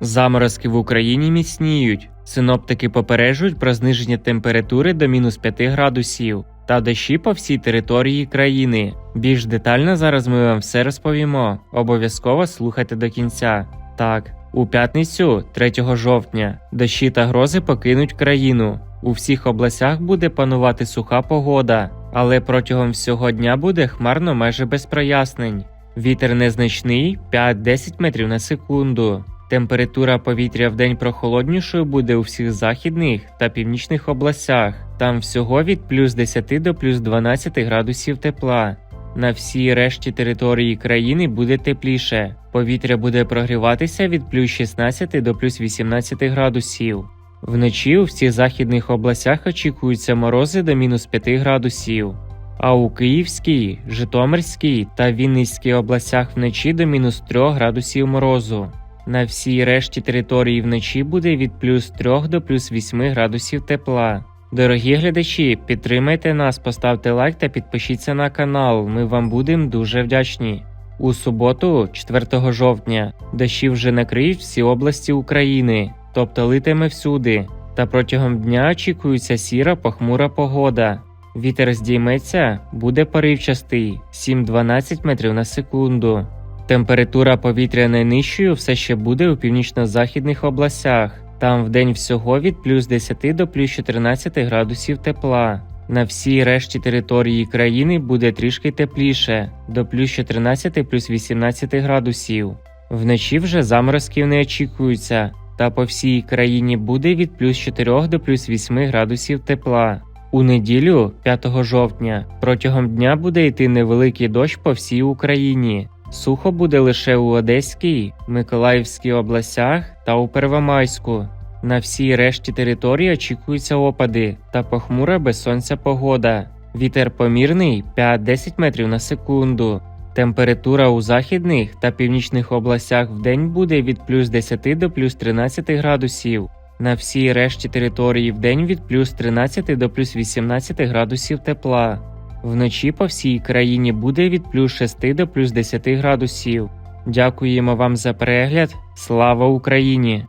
Заморозки в Україні міцніють. Синоптики попереджують про зниження температури до мінус 5 градусів та дощі по всій території країни. Більш детально зараз ми вам все розповімо. Обов'язково слухайте до кінця. Так, у п'ятницю, 3 жовтня, дощі та грози покинуть країну. У всіх областях буде панувати суха погода, але протягом всього дня буде хмарно майже без прояснень. Вітер незначний 5-10 метрів на секунду. Температура повітря в день прохолоднішою буде у всіх західних та північних областях. Там всього від плюс 10 до плюс 12 градусів тепла. На всій решті території країни буде тепліше. Повітря буде прогріватися від плюс 16 до плюс 18 градусів. Вночі у всіх західних областях очікуються морози до мінус 5 градусів. А у Київській, Житомирській та Вінницькій областях вночі до мінус 3 градусів морозу. На всій решті території вночі буде від плюс 3 до плюс 8 градусів тепла. Дорогі глядачі, підтримайте нас, поставте лайк та підпишіться на канал. Ми вам будемо дуже вдячні. У суботу, 4 жовтня, дощі вже накриють всі області України, тобто литиме всюди. Та протягом дня очікується сіра похмура погода. Вітер здійметься, буде поривчастий 7-12 метрів на секунду. Температура повітря найнижчою все ще буде у північно-західних областях. Там вдень всього від плюс 10 до плюс 14 градусів тепла. На всій решті території країни буде трішки тепліше до плюс 14 плюс 18 градусів. Вночі вже заморозків не очікуються, та по всій країні буде від плюс 4 до плюс 8 градусів тепла. У неділю, 5 жовтня, протягом дня буде йти невеликий дощ по всій Україні. Сухо буде лише у Одеській, Миколаївській областях та у Первомайську. На всій решті території очікуються опади та похмура без сонця погода. Вітер помірний 5-10 метрів на секунду. Температура у західних та північних областях в день буде від плюс 10 до плюс 13 градусів. На всій решті території в день від плюс 13 до плюс 18 градусів тепла. Вночі по всій країні буде від плюс 6 до плюс 10 градусів. Дякуємо вам за перегляд. Слава Україні!